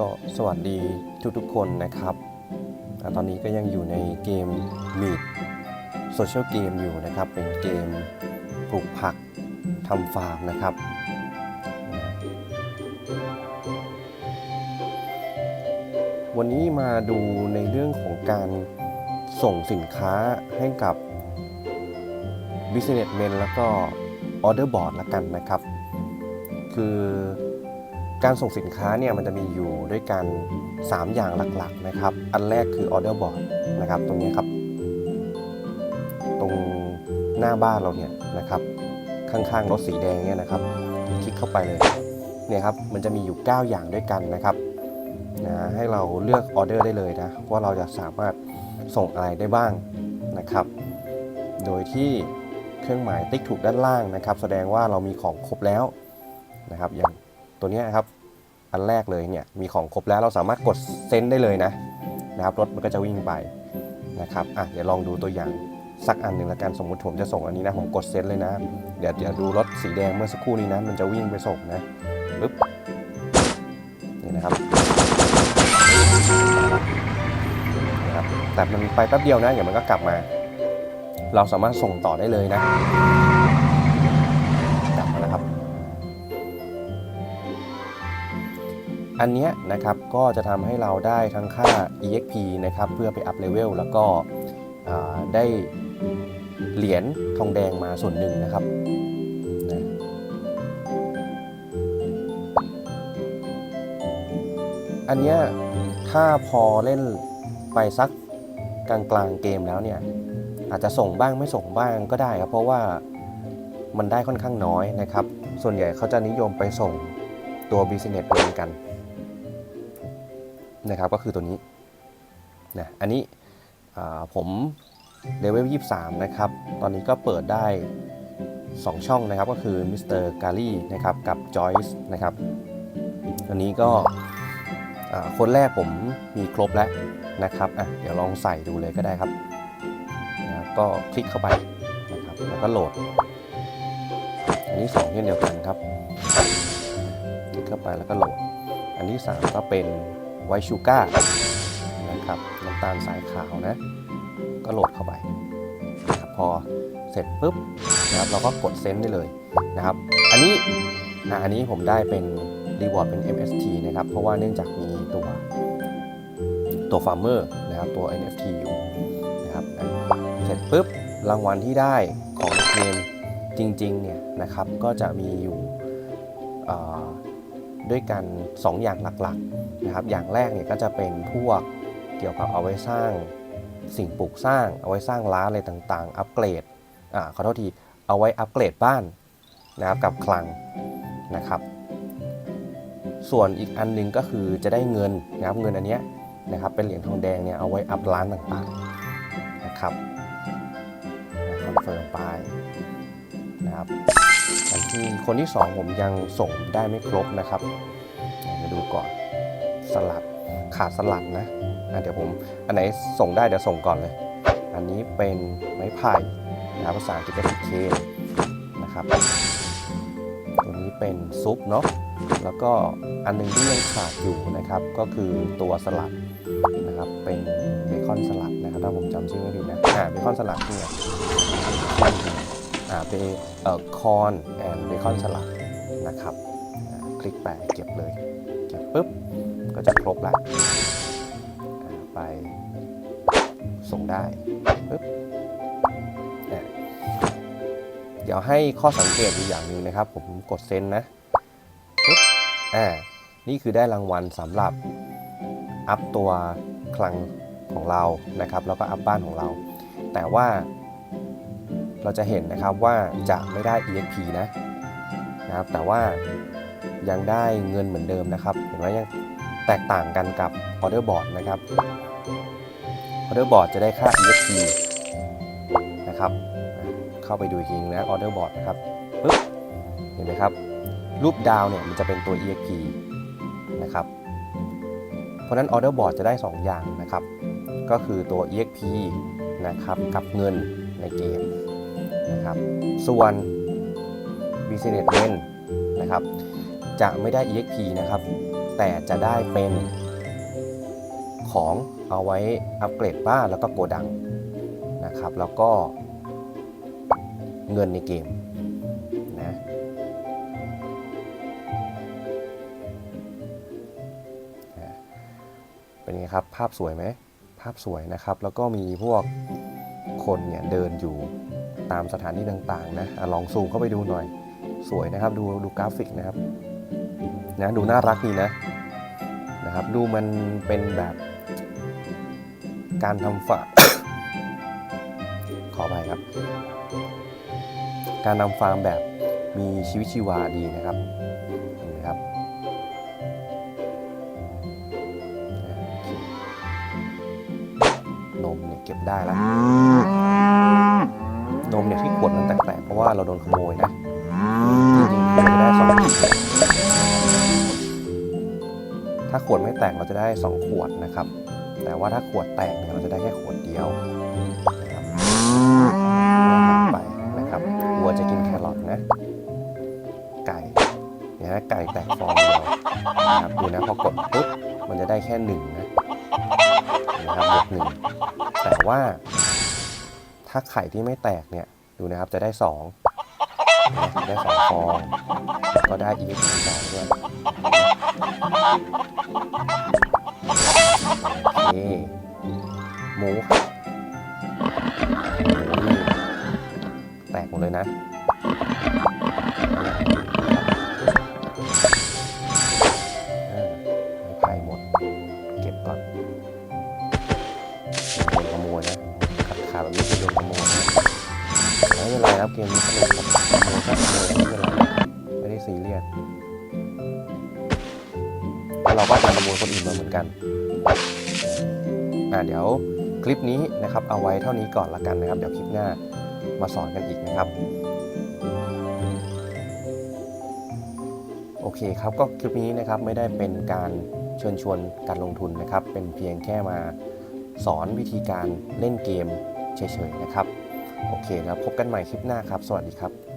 ก็สวัสดีทุกๆคนนะครับ ตอนนี้ก็ยังอยู่ในเกม Meet Social Game อยู่นะครับ เป็นเกมปลูกผักทำฟาร์มนะครับ วันนี้มาดูในเรื่องของการส่งสินค้าให้กับ Businessmen แล้วก็ Order Board ละกันนะครับ คือ การส่งสินค้าเนี่ยมันจะมีอยู่ด้วยกัน 3 อย่างหลักๆนะครับ อันแรกคือ Order Board นะครับตรงนี้ครับ ตรงหน้าบ้านเราเนี่ยนะครับข้างๆรถสีแดงเนี่ยนะครับ คลิกเข้าไปเลยเนี่ยครับมันจะมีอยู่ 9 อย่างด้วยกันนะครับนะให้เราเลือกออเดอร์ได้เลยนะว่าเราจะสามารถส่งอะไรได้บ้างนะครับ โดยที่เครื่องหมายติ๊กถูกด้านล่างนะครับ แสดงว่าเรามีของครบแล้วนะครับอย่าง ตัวนี้ครับอันแรกเลยเนี่ยมีของครบแล้วเราสามารถกดเซ็นได้เลยนะนะครับรถมันก็จะวิ่งไปนะครับอะเดี๋ยวลองดูตัวอย่างสักอันหนึ่งละกันสมมุติผมจะส่งอันนี้นะผมกดเซ็นเลยนะ เดี๋ยวเดี๋ยวดูรถสีแดงเมื่อสักครู่นี้นะมันจะวิ่งไปส่งนะปึ๊บนี่นะครับนะครับ แต่มันไปแป๊บเดียวนะเดี๋ยวมันก็กลับมา เราสามารถส่งต่อได้เลยนะ อันนี้นะครับก็จะทำให้เราได้ทั้งค่า exp นะครับเพื่อไปอัพเลเวลแล้วก็ได้เหรียญทองแดงมาส่วนหนึ่งนะครับอันนี้ถ้าพอเล่นไปสักกลางกลางๆเกมแล้วเนี่ยอาจจะส่งบ้างไม่ส่งบ้างก็ได้ครับ เพราะว่ามันได้ค่อนข้างน้อยนะครับ ส่วนใหญ่เขาจะนิยมไปส่งตัว business เองกัน นะครับก็คือตัวนี้นะอันนี้ผมเลเวล23 นะครับ ตอนนี้ก็เปิดได้ 2 ช่องนะครับ ก็คือ Mr. g a r y นะครับกับ Joyce นะครับอันนี้ก็คนแรกผมมีครบแล้วนะครับอะเดี๋ยวลองใส่ดูเลยก็ได้ครับนะครับก็คลิกเข้าไปนะครับแล้วก็โหลด อันนี้2เช่นเดียวกันครับ คลิกเข้าไปแล้วก็โหลด อันที่3ก็เป็น ไวชูก้านะครับน้ำตาลสายขาวนะ ก็โหลดเข้าไปพอเสร็จปุ๊บนะครับเราก็กดเซ็นได้เลยนะครับ อันนี้อะอันนี้ผมได้เป็นรีวอร์ดเป็น MST นะครับ เพราะว่าเนื่องจากมีตัวตัวฟาร์มเมอร์นะครับตัว NFT อยู่นะครับเสร็จปุ๊บรางวัลที่ได้ของเกมจริงๆเนี่ยนะครับก็จะมีอยู่อ่า ด้วยกัน 2 อย่างหลักๆนะครับอย่างแรกเนี่ยก็จะเป็นพวกเกี่ยวกับเอาไว้สร้างสิ่งปลูกสร้าง เอาไว้สร้างร้านอะไรต่างๆ อัปเกรดอ่าขอโทษทีเอาไว้อัปเกรดบ้านนะครับกับคลังนะครับส่วนอีกอันหนึงก็คือจะได้เงินนะครับเงินอันเนี้ยนะครับเป็นเหรียญทองแดงเนี่ยเอาไว้อัพร้านต่างๆนะครับคอนเฟิร์มไปนะครับ ที่คนที่ 2 ผมยังส่งได้ไม่ครบนะครับมาดูก่อนสลัดขาดสลัดนะอะเดี๋ยวผมอันไหนส่งได้เดี๋ยวส่งก่อนเลย อันนี้เป็นไม้ไผ่นะภาษาอังกฤษก็คือเคนะครับตัวนี้เป็นซุปเนาะแล้วก็อันหนึงที่ยังขาดอยู่นะครับก็คือตัวสลัดนะครับเป็นเบคอนสลัดนะครับถ้าผมจำชื่อไม่ผิดนะอ่าเบคอนสลัดเนี่ย อ่าเป็นเอ่อคอนแอนเบคอนสลัดนะครับคลิกไปเก็บเลย เก็บปุ๊บ ก็จะครบละไปส่งได้ปุ๊บเนี่ยเดี๋ยวให้ข้อสังเกตอยู่อย่างหนึ่งนะครับ ผมกดเซ็นนะอ่านี่คือได้รางวัลสำหรับอัพตัวคลังของเรานะครับ แล้วก็อัพบ้านของเรา แต่ว่า เราจะเห็นนะครับว่าจะไม่ได้ EXP นะนะครับ แต่ว่ายังได้เงินเหมือนเดิมนะครับ เห็นไหมยังแตกต่างกันกับ Order Board นะครับ Order Board จะได้ค่า EXP นะครับ เข้าไปดูอีกทีนึงนะ Order Board นะครับปึ๊บเห็นไหมครับ รูปดาวเนี่ยมันจะเป็นตัว exp นะครับ เพราะนั้น order board จะได้ 2 อย่างนะครับ ก็คือตัว exp นะครับกับเงินในเกม นะครับ ส่วน business men นะครับจะไม่ได้ exp นะครับ แต่จะได้เป็นของเอาไว้อัปเกรดบ้านแล้วก็โกดังนะครับ แล้วก็เงินในเกมนะเป็นไงครับ ภาพสวยไหม ภาพสวยนะครับ แล้วก็มีพวกคนเนี่ยเดินอยู่ ตามสถานที่ต่างๆนะอะลองซูมเข้าไปดูหน่อย สวยนะครับดูดูกราฟิกนะครับนะดูน่ารักดีนะนะครับ ดูมันเป็นแบบการทำฝา ขอไปครับ การนำฟาร์มแบบมีชีวิตชีวาดีนะครับเห็นไหมครับนะโอเคนมเนี่ยเก็บได้แล้ว นมเนี่ยที่ขวดมันแตกๆเพราะว่าเราโดนขโมยนะจริงๆควรจะได้สองขวดถ้าขวดไม่แตกเราจะได้ 2 ขวดนะครับ แต่ว่าถ้าขวดแตกเนี่ยเราจะได้แค่ขวดเดียวนะครับไปนะครับวัวจะกินแครอทนะ ไก่เนี่ยนะไก่แตกฟองเดียวนะครับดูนะพอกดปุ๊บมันจะได้แค่หนึ่งนะนะครับบวกหนึ่งแต่ว่า ถ้าไข่ที่ไม่แตกเนี่ยดูนะครับจะได้สองนะได้สองฟองก็ได้อีกสองด้วยนี่หมูหมูแตกหมดเลยนะ เกมนี้สนุกครับโมยก็โมยไม่เป็นไรไม่ได้ซีเรียสแล้วเราก็จะขโมยคนอื่นมาเหมือนกันอ่าเดี๋ยวคลิปนี้นะครับเอาไว้เท่านี้ก่อนละกันนะครับ เดี๋ยวคลิปหน้ามาสอนกันอีกนะครับ โอเคครับก็คลิปนี้นะครับไม่ได้เป็นการเชิญชวนการลงทุนนะครับ เป็นเพียงแค่มาสอนวิธีการเล่นเกมเฉยๆนะครับ โอเคแล้วพบกันใหม่คลิปหน้าครับ สวัสดีครับ